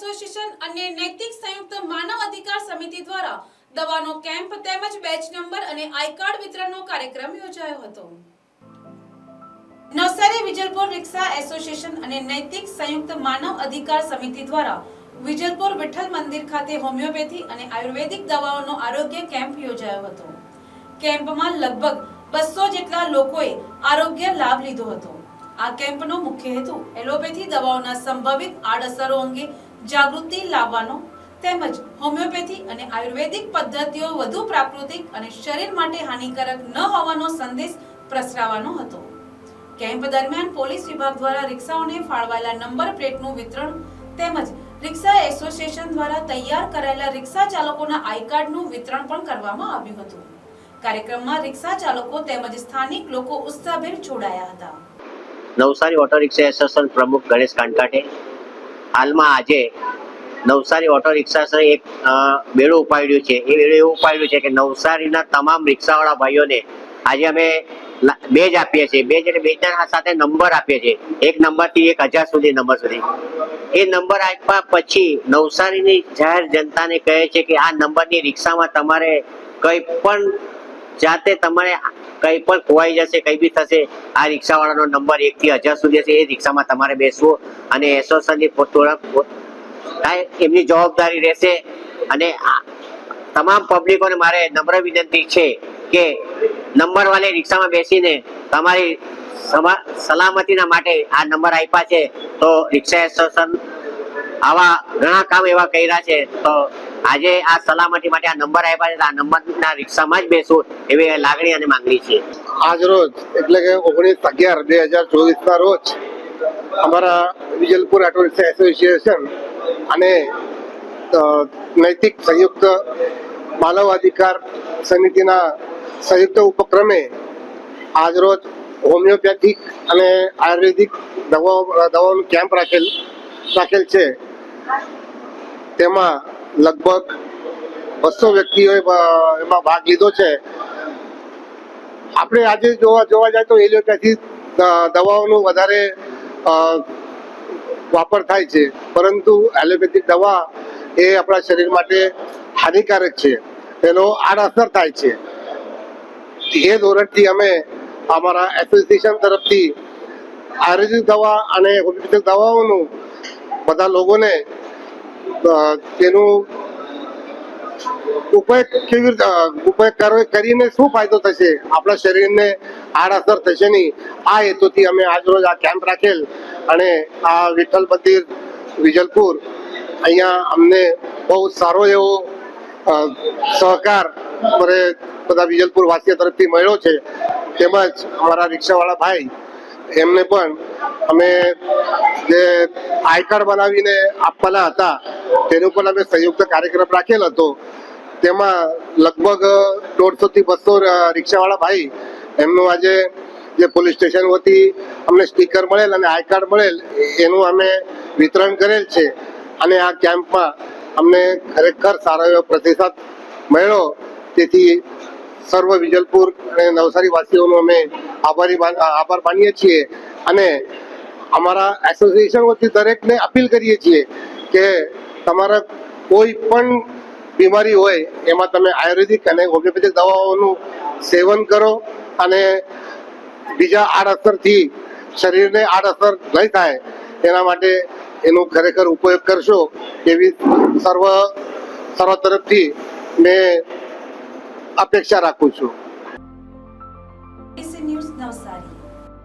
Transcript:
Association અને નૈતિક સંયુક્ત માનવ અધિકાર સમિતિ દ્વારા દવાનો કેમ્પ તેમજ બેચ નંબર અને આઈ કાર્ડ વિતરણનો કાર્યક્રમ યોજાયો હતો. નવસારી વિજલપુર રિક્ષા એસોસિએશન અને નૈતિક સંયુક્ત માનવ અધિકાર સમિતિ દ્વારા વિજલપુર વિઠ્ઠલ મંદિર ખાતે હોમિયોપેથી અને આયુર્વેદિક દવાઓનો આરોગ્ય કેમ્પ યોજાયો હતો. કેમ્પમાં લગભગ બસો જેટલા લોકોએ આરોગ્ય લાભ લીધો હતો. આ કેમ્પનો મુખ્ય હેતુ એલોપેથી દવાઓના સંભવિત આડઅસરો અંગે જાગૃતિ લાવવાનો તેમજ હોમિયોપેથી અને આયુર્વેદિક પદ્ધતિઓ વધુ પ્રાકૃતિક અને શરીર માટે હાનિકારક ન હોવાનો સંદેશ પ્રસરાવવાનો હતો. કેમ્પ દરમિયાન પોલીસ વિભાગ દ્વારા રિક્ષાઓને ફાળવાયેલા નંબર પ્લેટનું વિતરણ તેમજ રિક્ષા એસોસિએશન દ્વારા તૈયાર કરાયેલા રિક્ષા ચાલકોના આઈ વિતરણ પણ કરવામાં આવ્યું હતું. કાર્યક્રમમાં રિક્ષા ચાલકો તેમજ સ્થાનિક લોકો ઉત્સાહભેર જોડાયા હતા. નવસારી ઓટો રિક્ષા એસોસિએશન પ્રમુખ ગણેશ કાનકાટે હાલમાં આજે નવસારી ઓટો રિક્ષા એક બેડું ઉપાડ્યું છે. એ બેડું એવું ઉપાડ્યું છે કે નવસારીના તમામ રિક્ષાવાળા ભાઈઓને આજે અમે બેજ આપીએ છીએ. બેજ એટલે બેજના સાથે નંબર આપીએ છીએ. એક નંબરથી એક હજાર સુધી, નંબર સુધી. એ નંબર આપ્યા પછી નવસારીની જાહેર જનતાને કહે છે કે આ નંબરની રિક્ષામાં તમારે કંઈ પણ જાતે તમારે કંઈ પણ ખોવાઈ જશે, કઈ બી થશે, આ રિક્ષાવાળાનો નંબર એક થી હજાર સુધી હશે, એ રિક્ષામાં તમારે બેસવું અને એસોસિએશનની પોત- એમની જવાબદારી રહેશે અને તમામ પબ્લિકોને મારે નમ્ર વિનંતી છે કે નંબર વાળી રિક્ષામાં બેસીને તમારી સલામતીના માટે આ નંબર આપ્યા છે, તો રિક્ષા એસોસિએશન આવા ઘણા કામ એવા કર્યા છે, તો આજે આ સલામતી માટે આ નંબર આવ્યા છે આ નંબરના રિક્ષામાં જ બેસવું એવી લાગણી અને માંગણી છે. આજ રોજ, એટલે કે ઓગણીસ અગિયાર બે હજાર ચોવીસ ના રોજ, અમારા વિજલપુર ઓટો રિક્ષા એસોસિએશન અને નૈતિક સંયુક્ત માનવ અધિકાર સમિતિના સંયુક્ત ઉપક્રમે આજ રોજ હોમિયોપેથિક અને આયુર્વેદિક દવાઓ, દવાઓનું કેમ્પ રાખેલ રાખેલ છે. તેમાં લગભગ બસો વ્યક્તિઓએ એમાં ભાગ લીધો છે. આપણે આજે જોવા જોવા જાય તો એલોપેથી દવાઓનું વધારે વાપર થાય છે. પરંતુ એલોપેથિક દવા એ આપણા શરીર માટે હાનિકારક છે. એનો આડઅસર થાય છે. એ ધોરણથી અમે અમારા એસોસિએશન તરફથી આયુર્વેદિક દવા અને હોમિયોપેથિક દવાઓનું બધા લોકોને તેનું ઉપયોગ કેવી ઉપયોગ કરીને શું ફાયદો થશે? આપણા શરીરને આડઅસર થશે નહીં. આ હેતુથી અમે આજ રોજ આ કેમ્પ રાખેલ અને આ વિઠ્ઠલ મંદિર, વિજલપુર, અહીંયા અમને બહુ સારો એવો સહકાર મને બધા વિજલપુર વાસીઓ તરફથી મળ્યો છે. તેમજ અમારા રિક્ષાવાળા ભાઈ, એમને પણ અમે જે આઈ કાર્ડ બનાવીને આપવાના હતા, તેનું પણ અમે સંયુક્ત કાર્યક્રમ રાખેલ હતો. તેમાં લગભગ દોઢસો થી બસો રિક્ષાવાળા ભાઈ, એમનું આજે જે પોલીસ સ્ટેશન વતી અમને સ્ટીકર મળેલ અને આઈ કાર્ડ મળેલ, એનું અમે વિતરણ કરેલ છે. અને આ કેમ્પમાં અમને ખરેખર સારો એવો પ્રતિસાદ મળ્યો. તેથી સર્વ વિજલપુર અને નવસારી વાસીઓનો અમે આભારી આભાર માનીએ છીએ. અને અમારા એસોસિએશન વતી દરેકને અપીલ કરીએ છીએ કે તમારા કોઈ પણ બીમારી હોય, એમાં તમે આયુર્વેદિક અને હોમિયોપેથિક દવાઓનું સેવન કરો અને બીજા આડઅસરથી શરીરને આડઅસર નહીં થાય, એના માટે એનો ખરેખર ઉપયોગ કરશો એવી સર્વ સર્વ તરફથી મેં અપેક્ષા રાખું છું.